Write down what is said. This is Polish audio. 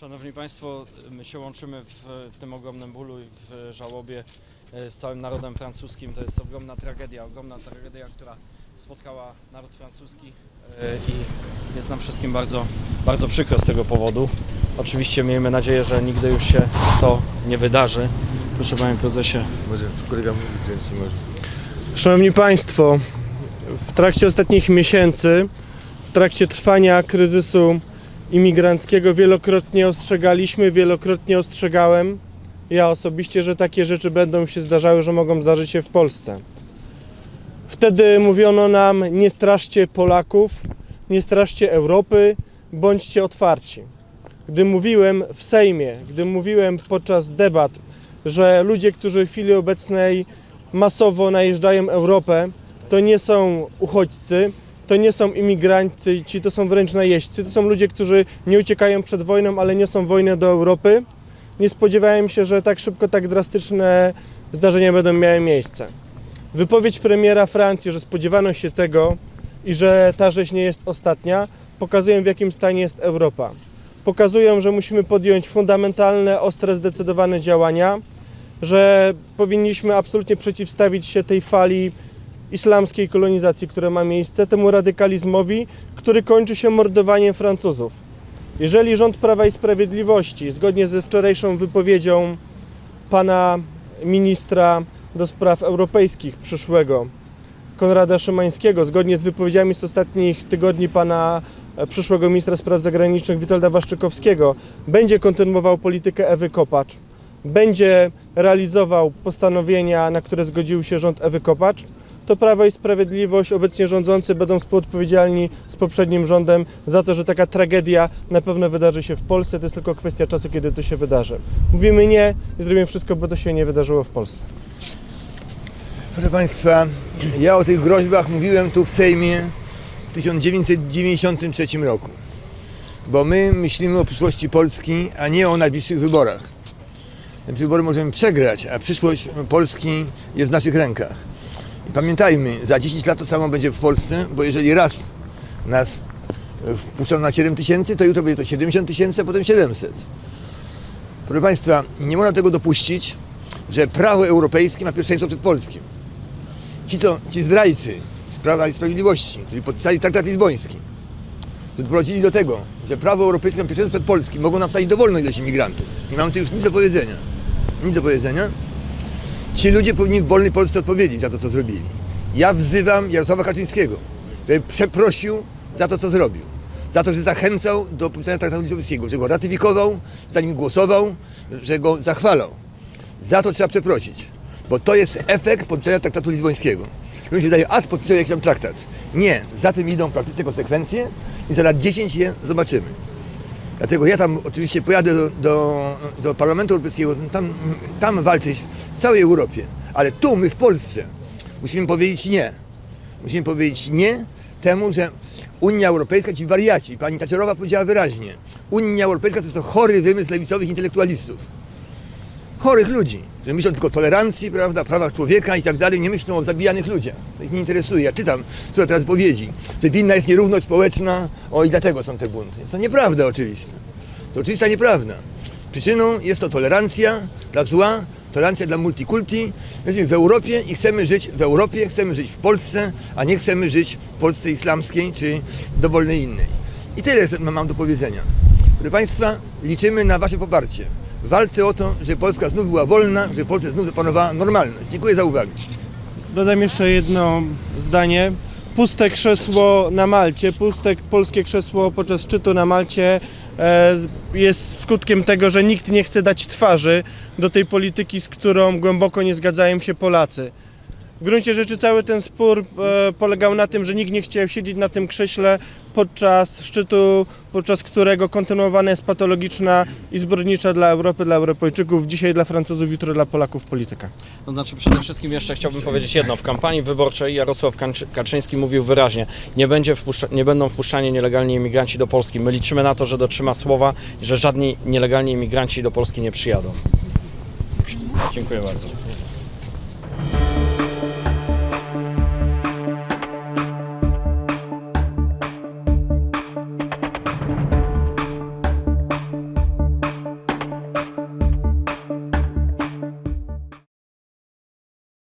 Szanowni Państwo, my się łączymy w, w tym ogromnym bólu i w żałobie e, z całym narodem francuskim. To jest ogromna tragedia, ogromna tragedia, która spotkała naród francuski e, i jest nam wszystkim bardzo, bardzo przykro z tego powodu. Oczywiście miejmy nadzieję, że nigdy już się to nie wydarzy. Proszę Panie Prezesie. Może kolega mówi. Szanowni Państwo, w trakcie ostatnich miesięcy, w trakcie trwania kryzysu imigranckiego wielokrotnie ostrzegaliśmy, wielokrotnie ostrzegałem ja osobiście, że takie rzeczy będą się zdarzały, że mogą zdarzyć się w Polsce. Wtedy mówiono nam: nie straszcie Polaków, nie straszcie Europy, bądźcie otwarci. Gdy mówiłem w Sejmie, gdy mówiłem podczas debat, że ludzie, którzy w chwili obecnej masowo najeżdżają Europę, to nie są uchodźcy, to nie są imigranci, ci to są wręcz najeźdźcy, to są ludzie, którzy nie uciekają przed wojną, ale niosą wojnę do Europy. Nie spodziewałem się, że tak szybko, tak drastyczne zdarzenia będą miały miejsce. Wypowiedź premiera Francji, że spodziewano się tego i że ta rzeź nie jest ostatnia, pokazują w jakim stanie jest Europa. Pokazują, że musimy podjąć fundamentalne, ostre, zdecydowane działania, że powinniśmy absolutnie przeciwstawić się tej fali islamskiej kolonizacji, która ma miejsce, temu radykalizmowi, który kończy się mordowaniem Francuzów. Jeżeli rząd Prawa i Sprawiedliwości, zgodnie ze wczorajszą wypowiedzią pana ministra do spraw europejskich przyszłego, Konrada Szymańskiego, zgodnie z wypowiedziami z ostatnich tygodni pana e, przyszłego ministra spraw zagranicznych Witolda Waszczykowskiego, będzie kontynuował politykę Ewy Kopacz, będzie realizował postanowienia, na które zgodził się rząd Ewy Kopacz, to Prawo i Sprawiedliwość, obecnie rządzący, będą współodpowiedzialni z poprzednim rządem za to, że taka tragedia na pewno wydarzy się w Polsce. To jest tylko kwestia czasu, kiedy to się wydarzy. Mówimy nie i zrobimy wszystko, by to się nie wydarzyło w Polsce. Proszę Państwa, ja o tych groźbach mówiłem tu w Sejmie w 1993 roku. Bo my myślimy o przyszłości Polski, a nie o najbliższych wyborach. Wybory możemy przegrać, a przyszłość Polski jest w naszych rękach. I pamiętajmy, za 10 lat to samo będzie w Polsce, bo jeżeli raz nas wpuszczono na 7 tysięcy, to jutro będzie to 70 tysięcy, a potem 700. Proszę Państwa, nie można tego dopuścić, że prawo europejskie ma pierwszeństwo przed polskim. Ci, co, ci zdrajcy z Prawa i Sprawiedliwości, którzy podpisali traktat lizboński, doprowadzili do tego, że prawo europejskie ma pierwszeństwo przed polskim, mogą nam wsadzić dowolną ilość imigrantów. Nie mamy tu już nic do powiedzenia. Nic do powiedzenia. Ci ludzie powinni w wolnej Polsce odpowiedzieć za to, co zrobili. Ja wzywam Jarosława Kaczyńskiego, żeby przeprosił za to, co zrobił. Za to, że zachęcał do podpisania traktatu lizbońskiego, że go ratyfikował, za nim głosował, że go zachwalał. Za to trzeba przeprosić, bo to jest efekt podpisania traktatu lizbońskiego. Ludzie się wydaje, a podpisał jakiś tam traktat. Nie, za tym idą praktyczne konsekwencje i za lat 10 je zobaczymy. Dlatego ja tam oczywiście pojadę do, do, do Parlamentu Europejskiego, tam, tam walczyć w całej Europie, ale tu, my w Polsce, musimy powiedzieć nie. Musimy powiedzieć nie temu, że Unia Europejska, ci wariaci, pani Taczerowa powiedziała wyraźnie, Unia Europejska to jest to chory wymysł lewicowych intelektualistów chorych ludzi, że myślą tylko o tolerancji, prawda, prawach człowieka i tak dalej, nie myślą o zabijanych ludziach. To ich nie interesuje. Ja czytam które teraz powiedzi, że winna jest nierówność społeczna, o i dlatego są te bunty. Jest to nieprawda oczywiste. To oczywista nieprawda. Przyczyną jest to tolerancja dla zła, tolerancja dla multikulti. My jesteśmy w Europie i chcemy żyć w Europie, chcemy żyć w Polsce, a nie chcemy żyć w Polsce islamskiej czy dowolnej innej. I tyle mam do powiedzenia. Proszę Państwa, liczymy na Wasze poparcie w walce o to, żeby Polska znów była wolna, żeby w Polsce znów zapanowała normalność. Dziękuję za uwagę. Dodam jeszcze jedno zdanie. Puste krzesło na Malcie, puste polskie krzesło podczas szczytu na Malcie e, jest skutkiem tego, że nikt nie chce dać twarzy do tej polityki, z którą głęboko nie zgadzają się Polacy. W gruncie rzeczy cały ten spór e, polegał na tym, że nikt nie chciał siedzieć na tym krześle podczas szczytu, podczas którego kontynuowana jest patologiczna i zbrodnicza dla Europy, dla Europejczyków, dzisiaj dla Francuzów, jutro dla Polaków polityka. To znaczy przede wszystkim jeszcze chciałbym powiedzieć jedno. W kampanii wyborczej Jarosław Kaczy- Kaczyński mówił wyraźnie, nie, będzie nie będą wpuszczani nielegalni imigranci do Polski. My liczymy na to, że dotrzyma słowa że żadni nielegalni imigranci do Polski nie przyjadą. Dziękuję bardzo.